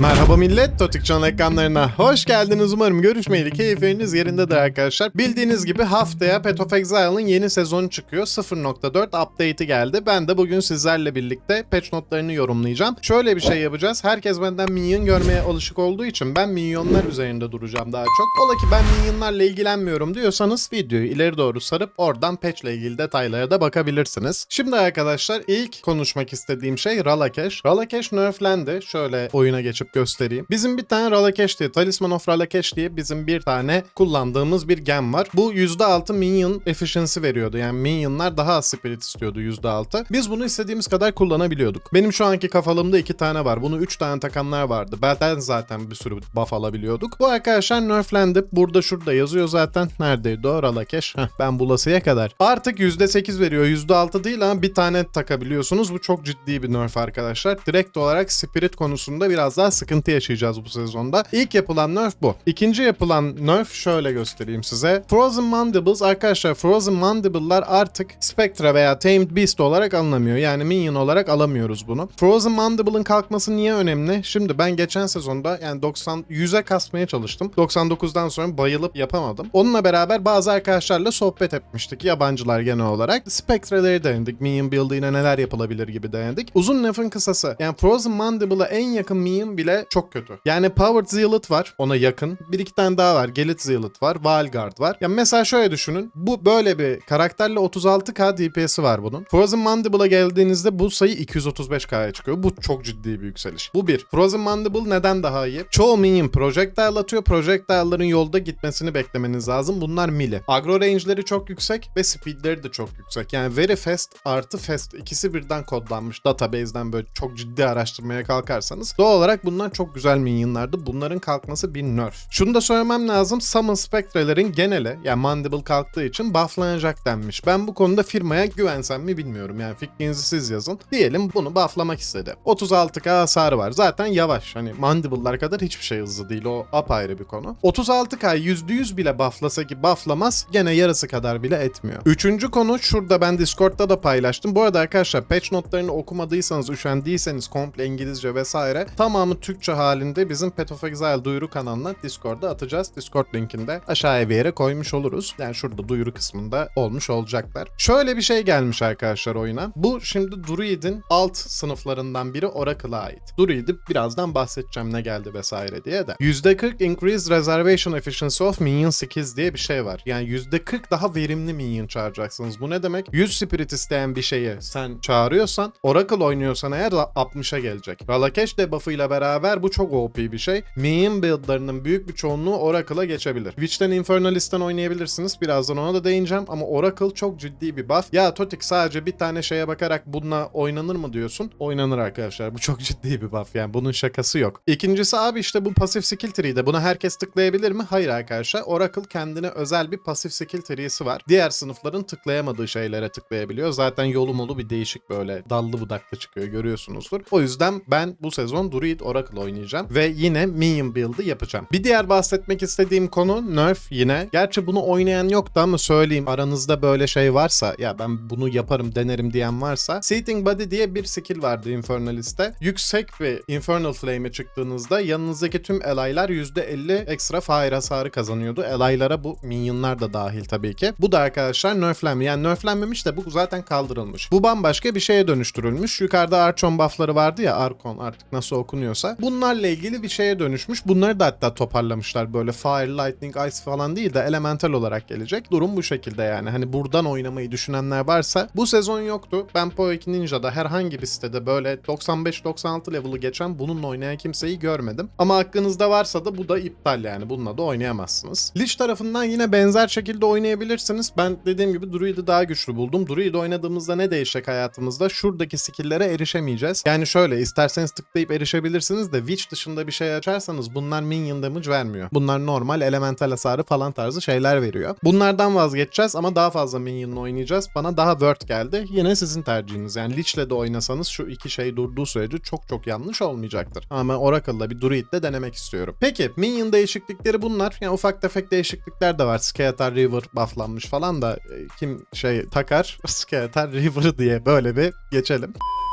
Merhaba millet, Totik Can ekranlarına hoş geldiniz. Umarım görüşmeyeli keyifleriniz yerindedir arkadaşlar. Bildiğiniz gibi haftaya Path of Exile'ın yeni sezonu çıkıyor. 0.4 update'i geldi. Ben de bugün sizlerle birlikte patch notlarını yorumlayacağım. Şöyle bir şey yapacağız. Herkes benden minyon görmeye alışık olduğu için ben minyonlar üzerinde duracağım daha çok. Ola ki ben minyonlarla ilgilenmiyorum diyorsanız videoyu ileri doğru sarıp oradan patch ile ilgili detaylara da bakabilirsiniz. Şimdi arkadaşlar ilk konuşmak istediğim şey Ralakesh. Ralakesh nerflendi. Şöyle oyuna geçip göstereyim. Bizim bir tane Ralakesh diye, Talisman of Ralakesh diye bizim bir tane kullandığımız bir gem var. Bu %6 minion efficiency veriyordu. Yani minyonlar daha az spirit istiyordu %6. Biz bunu istediğimiz kadar kullanabiliyorduk. Benim şu anki kafalımda iki tane var. Bunu üç tane takanlar vardı. Benden zaten bir sürü buff alabiliyorduk. Bu arkadaşlar nerflendi. Burada şurada yazıyor zaten. Neredeydi o Ralakesh? Ben bulasıya kadar. Artık %8 veriyor. %6 değil ama bir tane takabiliyorsunuz. Bu çok ciddi bir nerf arkadaşlar. Direkt olarak spirit konusunda biraz daha sıkıntı yaşayacağız bu sezonda. İlk yapılan nerf bu. İkinci yapılan nerf şöyle göstereyim size. Frozen Mandibles arkadaşlar Frozen Mandible'lar artık Spectra veya Tamed Beast olarak alınamıyor. Yani minion olarak alamıyoruz bunu. Frozen Mandible'ın kalkması niye önemli? Şimdi ben geçen sezonda yani 90 100'e kasmaya çalıştım. 99'dan sonra bayılıp yapamadım. Onunla beraber bazı arkadaşlarla sohbet etmiştik. Yabancılar genel olarak. Spectra'ları denedik. Minion build'ine neler yapılabilir gibi denedik. Uzun lafın kısası. Yani Frozen Mandible'a en yakın minion bile çok kötü. Yani Powered Zealot var. Ona yakın. Bir iki tane daha var. Gelit Zealot var. Valgard var. Ya mesela şöyle düşünün. Bu böyle bir karakterle 36k DPS'i var bunun. Frozen Mandible'a geldiğinizde bu sayı 235k'ya çıkıyor. Bu çok ciddi bir yükseliş. Bu bir. Frozen Mandible neden daha iyi? Çoğu minion projectile atıyor. Projectile'ların yolda gitmesini beklemeniz lazım. Bunlar melee. Agro range'leri çok yüksek ve speedleri de çok yüksek. Yani very fast artı fast ikisi birden kodlanmış database'den böyle çok ciddi araştırmaya kalkarsanız. Doğal olarak bunlar çok güzel minyonlardı. Bunların kalkması bir nerf. Şunu da söylemem lazım. Summon Spectre'lerin genele yani Mandible kalktığı için bufflanacak denmiş. Ben bu konuda firmaya güvensem mi bilmiyorum. Yani fikrinizi siz yazın. Diyelim bunu bufflamak istedi. 36k hasarı var. Zaten yavaş. Hani Mandible'lar kadar hiçbir şey hızlı değil. O apayrı bir konu. 36k %100 bile bufflasa ki bufflamaz gene yarısı kadar bile etmiyor. Üçüncü konu şurada ben Discord'da da paylaştım. Bu arada arkadaşlar patch notlarını okumadıysanız, üşendiyseniz komple İngilizce vesaire tamamı Türkçe halinde bizim Path of Exile duyuru kanalına Discord'da atacağız. Discord linkini de aşağıya bir yere koymuş oluruz. Yani şurada duyuru kısmında olmuş olacaklar. Şöyle bir şey gelmiş arkadaşlar oyuna. Bu şimdi Druid'in alt sınıflarından biri Oracle'a ait. Druid'i birazdan bahsedeceğim ne geldi vesaire diye de. %40 increase reservation efficiency of minion skills diye bir şey var. Yani %40 daha verimli minion çağıracaksınız. Bu ne demek? 100 spirit isteyen bir şeyi sen çağırıyorsan Oracle oynuyorsan eğer 60'a gelecek. Ralakesh debuff'ıyla beraber bu çok OP bir şey. Minion build'larının büyük bir çoğunluğu Oracle'a geçebilir. Witch'ten Infernalist'ten oynayabilirsiniz. Birazdan ona da değineceğim ama Oracle çok ciddi bir buff. Ya Totik sadece bir tane şeye bakarak bununla oynanır mı diyorsun? Oynanır arkadaşlar. Bu çok ciddi bir buff yani bunun şakası yok. İkincisi abi işte bu pasif skill tree'de. Buna herkes tıklayabilir mi? Hayır arkadaşlar. Oracle kendine özel bir pasif skill tree'si var. Diğer sınıfların tıklayamadığı şeylere tıklayabiliyor. Zaten yolu molu bir değişik böyle dallı budaklı çıkıyor görüyorsunuzdur. O yüzden ben bu sezon Druid Oracle oynayacağım ve yine Minion build'ı yapacağım. Bir diğer bahsetmek istediğim konu Nerf yine. Gerçi bunu oynayan yoktu ama söyleyeyim aranızda böyle şey varsa ya ben bunu yaparım denerim diyen varsa Seating Body diye bir skill vardı Infernalist'te. Yüksek bir Infernal Flame'e çıktığınızda yanınızdaki tüm ally'lar %50 ekstra fire hasarı kazanıyordu. Ally'lara bu minyonlar da dahil tabii ki. Bu da arkadaşlar nerflenme. Yani nerflenmemiş de bu zaten kaldırılmış. Bu bambaşka bir şeye dönüştürülmüş. Yukarıda Archon buff'ları vardı ya Arkon artık nasıl okunuyorsa. Bunlarla ilgili bir şeye dönüşmüş. Bunları da hatta toparlamışlar böyle Fire, Lightning, Ice falan değil de elemental olarak gelecek. Durum bu şekilde yani. Hani buradan oynamayı düşünenler varsa bu sezon yoktu. Ben Po 2 Ninja'da herhangi bir sitede böyle 95-96 level'ı geçen bununla oynayan kimseyi görmedim. Ama hakkınızda varsa da bu da iptal yani. Bununla da oynayamazsınız. Lich tarafından yine benzer şekilde oynayabilirsiniz. Ben dediğim gibi Druid'i daha güçlü buldum. Druid oynadığımızda ne değişecek hayatımızda? Şuradaki skill'lere erişemeyeceğiz. Yani şöyle isterseniz tıklayıp erişebilirsiniz de Witch dışında bir şey açarsanız bunlar minion damage vermiyor. Bunlar normal elemental hasarı falan tarzı şeyler veriyor. Bunlardan vazgeçeceğiz ama daha fazla minion'la oynayacağız. Bana daha word geldi. Yine sizin tercihiniz. Yani Lich'le de oynasanız şu iki şey durduğu sürece çok çok yanlış olmayacaktır. Ama Oracle'la bir Druid'le denemek istiyorum. Peki minion değişiklikleri bunlar. Yani ufak tefek değişiklikler de var. Skeetar River bufflanmış falan da e, kim şey takar Skeetar River diye böyle bir geçelim.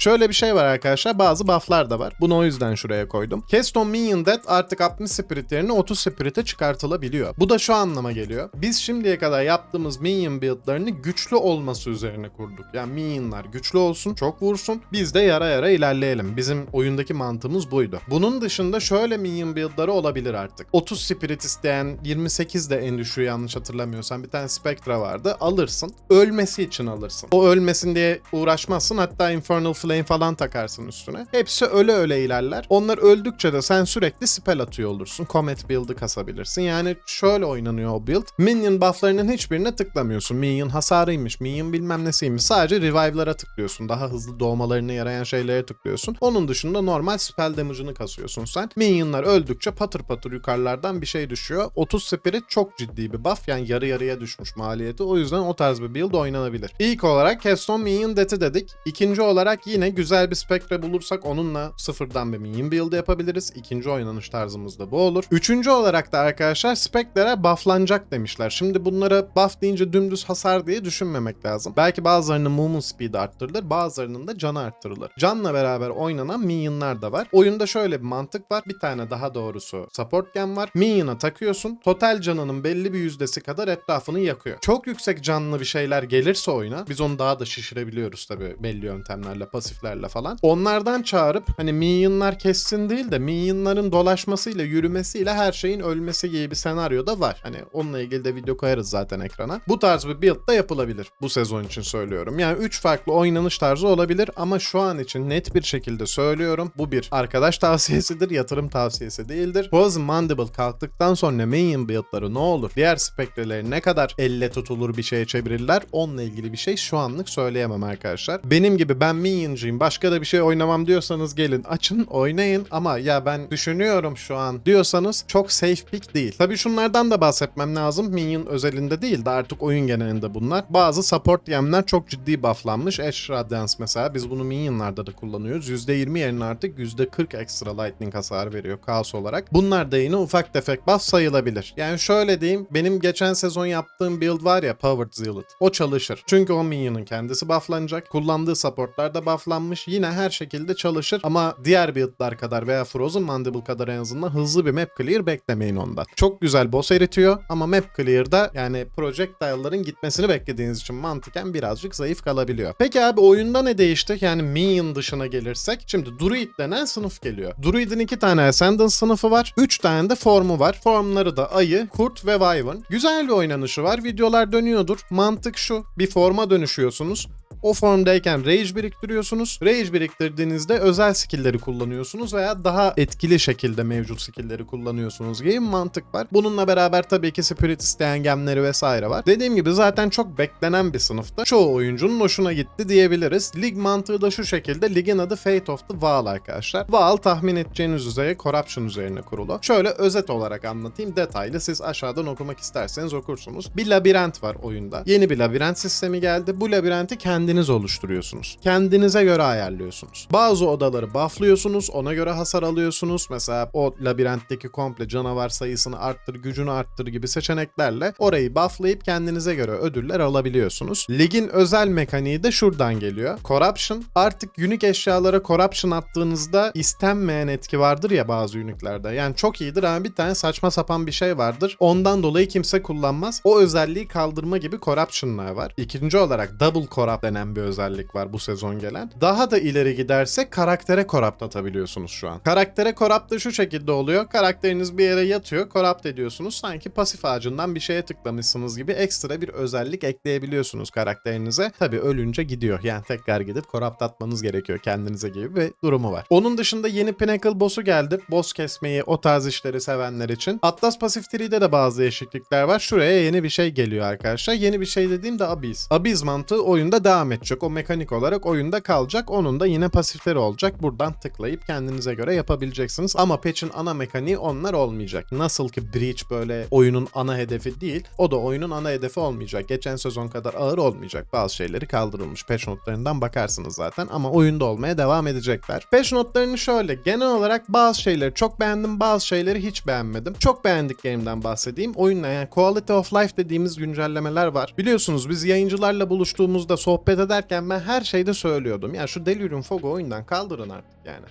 Şöyle bir şey var arkadaşlar. Bazı bufflar da var. Bunu o yüzden şuraya koydum. Keston Minion Death artık 60 Spirit yerine 30 Spirit'e çıkartılabiliyor. Bu da şu anlama geliyor. Biz şimdiye kadar yaptığımız Minion build'larını güçlü olması üzerine kurduk. Yani Minion'lar güçlü olsun, çok vursun. Biz de yara yara ilerleyelim. Bizim oyundaki mantığımız buydu. Bunun dışında şöyle Minion build'ları olabilir artık. 30 Spirit isteyen 28 de en düşüğü yanlış hatırlamıyorsam bir tane Spectra vardı. Alırsın. Ölmesi için alırsın. O ölmesin diye uğraşmazsın. Hatta Infernal Flame falan takarsın üstüne. Hepsi öyle öyle ilerler. Onlar öldükçe de sen sürekli spell atıyor olursun. Comet build'ı kasabilirsin. Yani şöyle oynanıyor o build. Minion bufflarının hiçbirine tıklamıyorsun. Minion hasarıymış, minion bilmem nesiymiş. Sadece revive'lara tıklıyorsun. Daha hızlı doğmalarını yarayan şeylere tıklıyorsun. Onun dışında normal spell damage'ını kasıyorsun sen. Minionlar öldükçe patır patır yukarılardan bir şey düşüyor. 30 spirit çok ciddi bir buff. Yani yarı yarıya düşmüş maliyeti. O yüzden o tarz bir build oynanabilir. İlk olarak Keston Minion Death'i dedik. İkinci olarak yine güzel bir Spectre bulursak onunla sıfırdan bir Minion build yapabiliriz. İkinci oynanış tarzımız da bu olur. Üçüncü olarak da arkadaşlar Spectre'e bufflanacak demişler. Şimdi bunlara buff deyince dümdüz hasar diye düşünmemek lazım. Belki bazılarının movement speed'i arttırılır, bazılarının da canı arttırılır. Canla beraber oynanan minionlar da var. Oyunda şöyle bir mantık var. Bir tane daha doğrusu support gem var. Minion'a takıyorsun. Total canının belli bir yüzdesi kadar etrafını yakıyor. Çok yüksek canlı bir şeyler gelirse oyuna biz onu daha da şişirebiliyoruz tabii belli yöntemlerle, pasiflerle falan. Onlardan çağırıp hani minionlar kessin değil de minionların dolaşmasıyla, yürümesiyle her şeyin ölmesi gibi bir senaryo da var. Hani onunla ilgili de video koyarız zaten ekrana. Bu tarz bir build da yapılabilir. Bu sezon için söylüyorum. Yani 3 farklı oynanış tarzı olabilir ama şu an için net bir şekilde söylüyorum. Bu bir arkadaş tavsiyesidir, yatırım tavsiyesi değildir. Poison Mandible kalktıktan sonra minion build'ları ne olur? Diğer spekreleri ne kadar elle tutulur bir şeye çevirirler? Onunla ilgili bir şey şu anlık söyleyemem arkadaşlar. Benim gibi ben minioncuyum başka da bir şey oynamam diyorsanız gelin açın oynayın ama ya ben düşünüyorum şu an diyorsanız çok safe pick değil. Tabii şunlardan da bahsetmem lazım. Minion özelinde değil de artık oyun genelinde bunlar. Bazı support yemler çok ciddi bufflanmış. Ash Radiance mesela biz bunu Minion'larda da kullanıyoruz. %20 yerine artık %40 ekstra lightning hasar veriyor kaos olarak. Bunlar da yine ufak tefek buff sayılabilir. Yani şöyle diyeyim benim geçen sezon yaptığım build var ya Powered Zealot. O çalışır. Çünkü o Minion'ın kendisi bufflanacak. Kullandığı supportlar da bufflanmış. Yine her şekilde çalışır ama diğer build'lar kadar veya Frozen Mandible kadar en azından hızlı bir map clear beklemeyin ondan. Çok güzel boss eritiyor ama map clear'da yani projectile'ların gitmesini beklediğiniz için mantıken birazcık zayıf kalabiliyor. Peki abi oyunda ne değişti? Yani Minion dışına gelirsek. Şimdi Druid denen sınıf geliyor. Druid'in iki tane Ascendant sınıfı var. Üç tane de formu var. Formları da ayı, kurt ve wyvern. Güzel bir oynanışı var. Videolar dönüyordur. Mantık şu. Bir forma dönüşüyorsunuz. O formdayken rage biriktiriyorsunuz. Rage biriktirdiğinizde özel skill'leri kullanıyorsunuz veya daha etkili şekilde mevcut skill'leri kullanıyorsunuz gibi mantık var. Bununla beraber tabii ki spirit isteyen gemleri vesaire var. Dediğim gibi zaten çok beklenen bir sınıfta. Çoğu oyuncunun hoşuna gitti diyebiliriz. Lig mantığı da şu şekilde. Ligin adı Fate of the Vaal arkadaşlar. Vaal tahmin edeceğiniz üzere Corruption üzerine kurulu. Şöyle özet olarak anlatayım. Detaylı siz aşağıdan okumak isterseniz okursunuz. Bir labirent var oyunda. Yeni bir labirent sistemi geldi. Bu labirenti kendiniz oluşturuyorsunuz. Kendinize göre ayarlıyorsunuz. Bazı odaları bufflıyorsunuz. Ona göre hasar alıyorsunuz. Mesela o labirentteki komple canavar sayısını arttır, gücünü arttır gibi seçeneklerle orayı bufflayıp kendinize göre ödüller alabiliyorsunuz. Ligin özel mekaniği de şuradan geliyor. Corruption. Artık unique eşyalara corruption attığınızda istenmeyen etki vardır ya bazı uniklerde. Yani çok iyidir ama bir tane saçma sapan bir şey vardır. Ondan dolayı kimse kullanmaz. O özelliği kaldırma gibi corruption'lar var. İkinci olarak double corrupt denen bir özellik var bu sezon gelen. Daha da ileri gidersek karaktere corrupt atabiliyorsunuz şu an. Karaktere corrupt da şu şekilde oluyor. Karakteriniz bir yere yatıyor, corrupt ediyorsunuz. Sanki pasif ağacından bir şeye tıklamışsınız gibi ekstra bir özellik ekleyebiliyorsunuz karakterinize. Tabi ölünce gidiyor. Yani tekrar gidip corrupt atmanız gerekiyor kendinize gibi bir durumu var. Onun dışında yeni Pinnacle boss'u geldi. Boss kesmeyi, o tarz işleri sevenler için. Atlas Pasif 3'de de bazı değişiklikler var. Şuraya yeni bir şey geliyor arkadaşlar. Yeni bir şey dediğim de Abyss. Abyss mantığı oyunda devam edecek. O mekanik olarak oyunda kalacak. Onun da yine pasifleri olacak. Buradan tıklayıp kendinize göre yapabileceksiniz. Ama patch'in ana mekaniği onlar olmayacak. Nasıl ki Breach böyle oyunun ana hedefi değil. O da oyunun ana hedefi olmayacak. Geçen sezon kadar ağır olmayacak. Bazı şeyleri kaldırılmış. Patch notlarından bakarsınız zaten. Ama oyunda olmaya devam edecekler. Patch notlarını şöyle. Genel olarak bazı şeyleri çok beğendim. Bazı şeyleri hiç beğenmedim. Çok beğendiklerimden bahsedeyim. Oyunla yani Quality of Life dediğimiz güncellemeler var. Biliyorsunuz biz yayıncılarla buluştuğumuzda sohbet sohbet ederken ben her şeyde söylüyordum. Ya şu Delirium Fog'u oyundan kaldırın artık yani.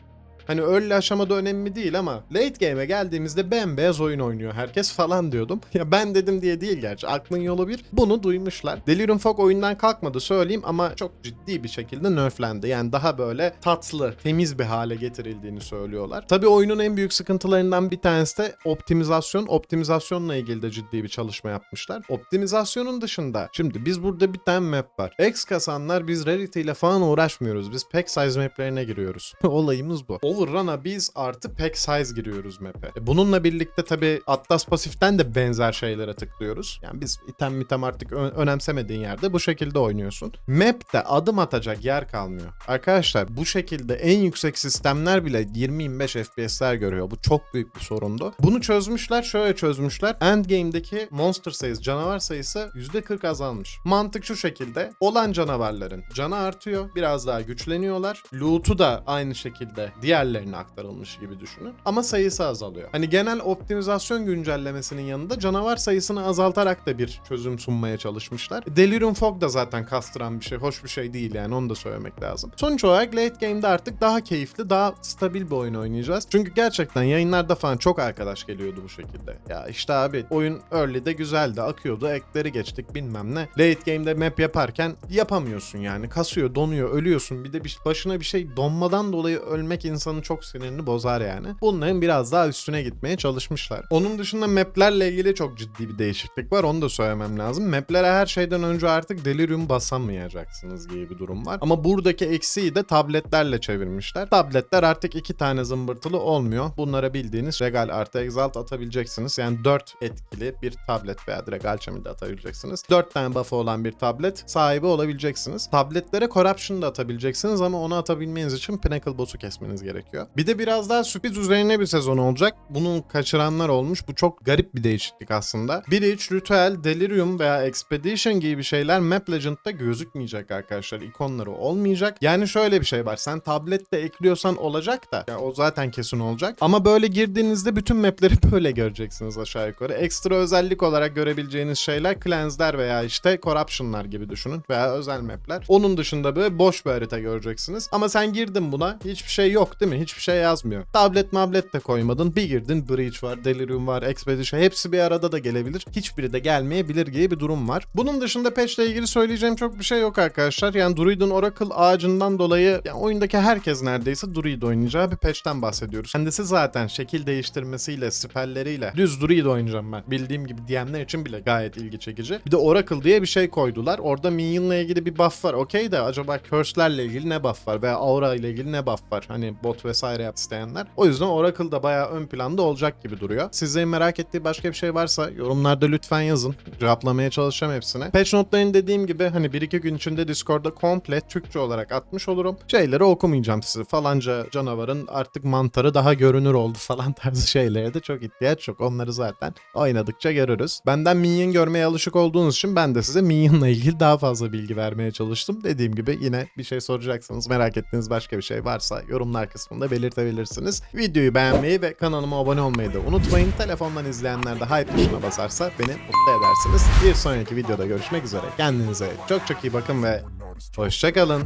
Hani early aşamada önemli değil ama late game'e geldiğimizde bembeyaz oyun oynuyor herkes falan diyordum. Ya ben dedim diye değil gerçi aklın yolu bir. Bunu duymuşlar. Delirium Fog oyundan kalkmadı söyleyeyim ama çok ciddi bir şekilde nerflendi. Yani daha böyle tatlı, temiz bir hale getirildiğini söylüyorlar. Tabii oyunun en büyük sıkıntılarından bir tanesi de optimizasyon. Optimizasyonla ilgili de ciddi bir çalışma yapmışlar. Optimizasyonun dışında şimdi biz burada bir tane map var. X kasanlar biz Rarity ile falan uğraşmıyoruz. Biz pack size maplerine giriyoruz. Olayımız bu. Overrun'a biz artı pack size giriyoruz map'e. E, Bununla birlikte tabii Atlas pasiften de benzer şeylere tıklıyoruz. Yani biz item mitem artık önemsemediğin yerde bu şekilde oynuyorsun. Map'te adım atacak yer kalmıyor. Arkadaşlar bu şekilde en yüksek sistemler bile 20-25 FPS'ler görüyor. Bu çok büyük bir sorundu. Bunu çözmüşler. Şöyle çözmüşler. Endgame'deki monster sayısı, canavar sayısı %40 azalmış. Mantık şu şekilde. Olan canavarların canı artıyor. Biraz daha güçleniyorlar. Loot'u da aynı şekilde diğerlerine aktarılmış gibi düşünün. Ama sayısı azalıyor. Hani genel optimizasyon güncellemesinin yanında canavar sayısını azaltarak da bir çözüm sunmaya çalışmışlar. Delirium Fog da zaten kastıran bir şey. Hoş bir şey değil yani onu da söylemek lazım. Sonuç olarak late game'de artık daha keyifli, daha stabil bir oyun oynayacağız. Çünkü gerçekten yayınlarda falan çok arkadaş geliyordu bu şekilde. Ya işte abi oyun early'de güzeldi, akıyordu, ekleri geçtik bilmem ne. Late game'de map yaparken yapamıyorsun yani. Kasıyor, donuyor, ölüyorsun. Bir de bir, başına bir şey donmadan dolayı ölmek insanın çok sinirini bozar yani. Bunların biraz daha üstüne gitmeye çalışmışlar. Onun dışında maplerle ilgili çok ciddi bir değişiklik var. Onu da söylemem lazım. Maplere her şeyden önce artık Delirium basamayacaksınız gibi bir durum var. Ama buradaki eksiği de tabletlerle çevirmişler. Tabletler artık iki tane zımbırtılı olmuyor. Bunlara bildiğiniz Regal artı Exalt atabileceksiniz. Yani 4 etkili bir tablet veya Alchemy de atabileceksiniz. 4 tane buff'ı olan bir tablet sahibi olabileceksiniz. Tabletlere Corruption da atabileceksiniz ama onu atabilmeniz için Pinnacle boss'u kesmeniz gerekiyor. Bir de biraz daha sürpriz üzerine bir sezon olacak. Bunu kaçıranlar olmuş. Bu çok garip bir değişiklik aslında. Breach, Ritual, Delirium veya Expedition gibi şeyler Map Legend'da gözükmeyecek arkadaşlar. İkonları olmayacak. Yani şöyle bir şey var. Sen tablette ekliyorsan olacak da. Ya o zaten kesin olacak. Ama böyle girdiğinizde bütün mapleri böyle göreceksiniz aşağı yukarı. Ekstra özellik olarak görebileceğiniz şeyler cleanse'ler veya işte corruption'lar gibi düşünün. Veya özel mapler. Onun dışında böyle boş bir harita göreceksiniz. Ama sen girdin buna. Hiçbir şey yok değil mi? Hiçbir şey yazmıyor. Tablet mablet de koymadın. Bir girdin Breach var, Delirium var, Expedition. Hepsi bir arada da gelebilir. Hiçbiri de gelmeyebilir gibi bir durum var. Bunun dışında patch ile ilgili söyleyeceğim çok bir şey yok arkadaşlar. Yani Druid'in Oracle ağacından dolayı yani oyundaki herkes neredeyse Druid oynayacağı bir patch'ten bahsediyoruz. Kendisi zaten şekil değiştirmesiyle, spelleriyle düz Druid oynayacağım ben. Bildiğim gibi DM'ler için bile gayet ilgi çekici. Bir de Oracle diye bir şey koydular. Orada Minion'la ilgili bir buff var. Okey de acaba Curse'lerle ilgili ne buff var? Veya Aura ile ilgili ne buff var? Hani bot vesaire yap isteyenler. O yüzden Oracle da bayağı ön planda olacak gibi duruyor. Sizlerin merak ettiği başka bir şey varsa yorumlarda lütfen yazın. Cevaplamaya çalışacağım hepsine. Patch notlarını dediğim gibi hani 1-2 gün içinde Discord'da komple Türkçe olarak atmış olurum. Şeyleri okumayacağım size. Falanca canavarın artık mantarı daha görünür oldu falan tarzı şeylere de çok ihtiyaç yok. Onları zaten oynadıkça görürüz. Benden Minion görmeye alışık olduğunuz için ben de size Minion'la ilgili daha fazla bilgi vermeye çalıştım. Dediğim gibi yine bir şey soracaksanız merak ettiğiniz başka bir şey varsa yorumlar kısmında kısmında belirtebilirsiniz. Videoyu beğenmeyi ve kanalıma abone olmayı da unutmayın. Telefondan izleyenler de hype tuşuna basarsa beni mutlu edersiniz. Bir sonraki videoda görüşmek üzere. Kendinize çok çok iyi bakın ve hoşçakalın.